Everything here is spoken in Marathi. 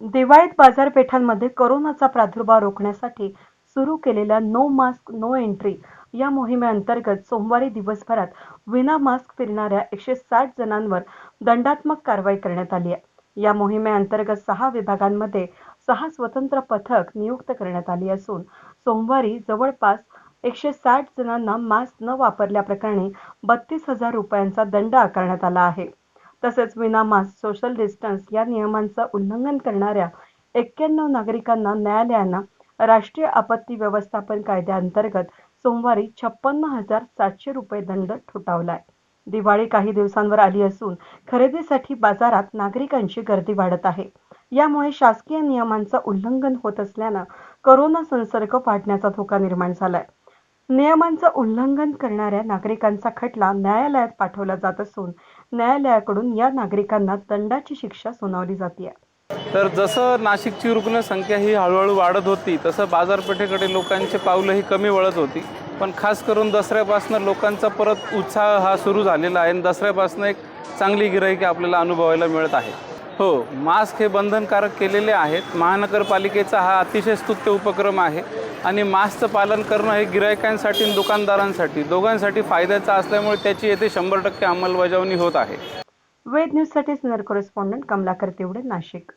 दिवाळीत बाजारपेठांमध्ये कोरोनाचा प्रादुर्भाव रोखण्यासाठी सुरू केलेल्या नो मास्क नो एंट्री या मोहिमेअंतर्गत सोमवारी दिवसभरात विना मास्क फिरणाऱ्या एकशे साठ जणांवर दंडात्मक कारवाई करण्यात आली आहे. या मोहिमेअंतर्गत सहा विभागांमध्ये सहा स्वतंत्र पथक नियुक्त करण्यात आली असून सोमवारी जवळपास एकशे साठ जणांना मास्क न वापरल्याप्रकरणी बत्तीस हजार रुपयांचा दंड आकारण्यात आला आहे. तसेच विनामास सोशल डिस्टन्स या नियमांचं उल्लंघन करणाऱ्या एक्क्याण्णव नागरिकांना न्यायालयानं राष्ट्रीय आपत्ती व्यवस्थापन कायद्याअंतर्गत सोमवारी छप्पन्न हजार सातशे रुपये दंड ठोठावलाय. दिवाळी काही दिवसांवर आली असून खरेदीसाठी बाजारात नागरिकांची गर्दी वाढत आहे. यामुळे शासकीय नियमांचं उल्लंघन होत असल्यानं करोना संसर्ग वाढण्याचा धोका निर्माण झालाय. नियमांचं उल्लंघन करणाऱ्या नागरिकांचा खटला न्यायालयात पाठवला जात असून न्यायालयाकडून या नागरिकांना दंडाची शिक्षा सुनावली जाते तर जसं नाशिकची रुग्णसंख्या ही हळूहळू वाढत होती तसं बाजारपेठेकडे लोकांचे पावलं ही कमी वळत होती. पण खास करून दसऱ्यापासून लोकांचा परत उत्साह हा सुरू झालेला आहे आणि दसऱ्यापासून एक चांगली गिराईके आपल्याला अनुभवायला मिळत आहे. हो मास्क हे बंधनकारक केलेले आहेत. महानगरपालिकेचा हा अतिशय स्तुत्य उपक्रम आहे. आणि मास्कचं पालन करणं हे गिरायकांसाठी आणि दुकानदारांसाठी दोघांसाठी फायद्याचं असल्यामुळे त्याची येथे शंभर टक्के अंमलबजावणी होत आहे. वेद न्यूजसाठी सिनियर कॉरेस्पॉन्डंट कमलाकर तेवढे नाशिक.